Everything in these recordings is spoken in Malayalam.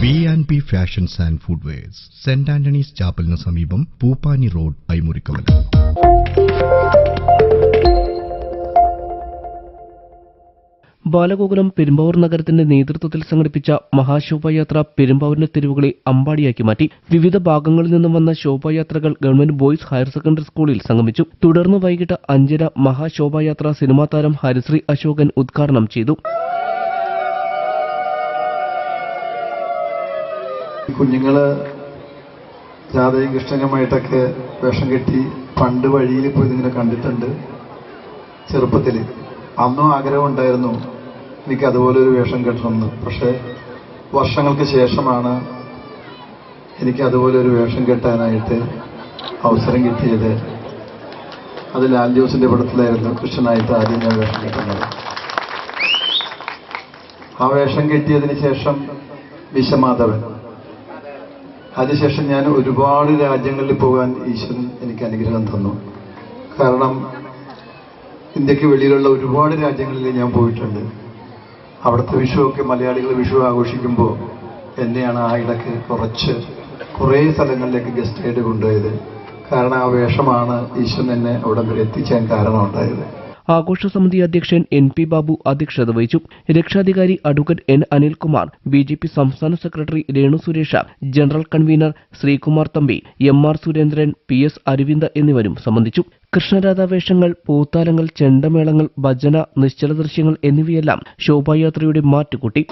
B and B fashions and foot wears saint Antony's ചാപ്പലിന് സമീപം പൂപ്പാനി റോഡ് ഐമുറിക്കവല ബാലഗോകുലം പെരുമ്പാവൂർ നഗരത്തിന്റെ നേതൃത്വത്തിൽ സംഘടിപ്പിച്ച മഹാശോഭായാത്ര പെരുമ്പാവൂരിന്റെ തെരുവുകളെ അമ്പാടിയാക്കി മാറ്റി വിവിധ ഭാഗങ്ങളിൽ നിന്നും വന്ന ശോഭായാത്രകൾ ഗവൺമെന്റ് ബോയ്സ് ഹയർ സെക്കൻഡറി സ്കൂളിൽ സംഗമിച്ചു. തുടർന്ന് വൈകിട്ട് അഞ്ചര മഹാശോഭായാത്ര സിനിമാ താരം ഹരിശ്രീ അശോകൻ ഉദ്ഘാടനം ചെയ്തു. കുഞ്ഞുങ്ങൾ രാധയും കൃഷ്ണനുമായിട്ടൊക്കെ വേഷം കെട്ടി പണ്ട് വഴിയിൽ പോയി ഇങ്ങനെ കണ്ടിട്ടുണ്ട് ചെറുപ്പത്തിൽ അന്നും ആഗ്രഹം ഉണ്ടായിരുന്നു എനിക്ക് അതുപോലെ ഒരു വേഷം കെട്ടണമെന്ന്. പക്ഷേ വർഷങ്ങൾക്ക് ശേഷമാണ് എനിക്ക് അതുപോലെ ഒരു വേഷം കെട്ടാനായിട്ട് അവസരം കിട്ടിയത്. അത് ലാൽ ജോസിന്റെ പടത്തിലായിരുന്നു കൃഷ്ണനായിട്ട് ആദ്യം ഞാൻ വേഷം കെട്ടുന്നത്. ആ വേഷം കെട്ടിയതിന് ശേഷം വിശ്വമാധവൻ. അതിനുശേഷം ഞാൻ ഒരുപാട് രാജ്യങ്ങളിൽ പോകാൻ ഈശ്വരൻ എനിക്ക് അനുഗ്രഹം തന്നു. കാരണം ഇന്ത്യയ്ക്ക് വെളിയിലുള്ള ഒരുപാട് രാജ്യങ്ങളിൽ ഞാൻ പോയിട്ടുണ്ട്. അവിടുത്തെ വിഷുവൊക്കെ മലയാളികൾ വിഷു ആഘോഷിക്കുമ്പോൾ എന്നെയാണ് ആ ഇടയ്ക്ക് കുറച്ച് കുറേ സ്ഥലങ്ങളിലേക്ക് ഗസ്റ്റായിട്ട് കൊണ്ടുപോയത്. കാരണം ആ വേഷമാണ് ഈശ്വരൻ എന്നെ അവിടെ വരെ എത്തിച്ചാൻ കാരണമുണ്ടായത്. ആഘോഷ സമിതി അധ്യക്ഷൻ എൻ പി ബാബു അധ്യക്ഷത വഹിച്ചു. രക്ഷാധികാരി advocate N Anilkumar B J P സംസ്ഥാന secretary Renu Suresh general convener Sreekumar Thampi M R Surendran P S Aravind എന്നിവരും സംബന്ധിച്ചു. കൃഷ്ണരാധാവേഷങ്ങൾ പൂത്താലങ്ങൾ ചെണ്ടമേളങ്ങൾ ഭജന നിശ്ചല ദൃശ്യങ്ങൾ എന്നിവയെല്ലാം ശോഭായാത്രയുടെ മാറ്റുകൂട്ടി.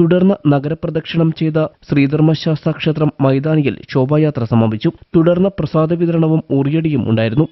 തുടർന്ന് നഗരപ്രദക്ഷിണം ചെയ്ത ശ്രീധർമ്മശാസ്ത്ര ക്ഷേത്രം മൈതാനിയിൽ ശോഭായാത്ര സമാപിച്ചു. തുടർന്ന് പ്രസാദ വിതരണവും ഊറിയടിയും ഉണ്ടായിരുന്നു.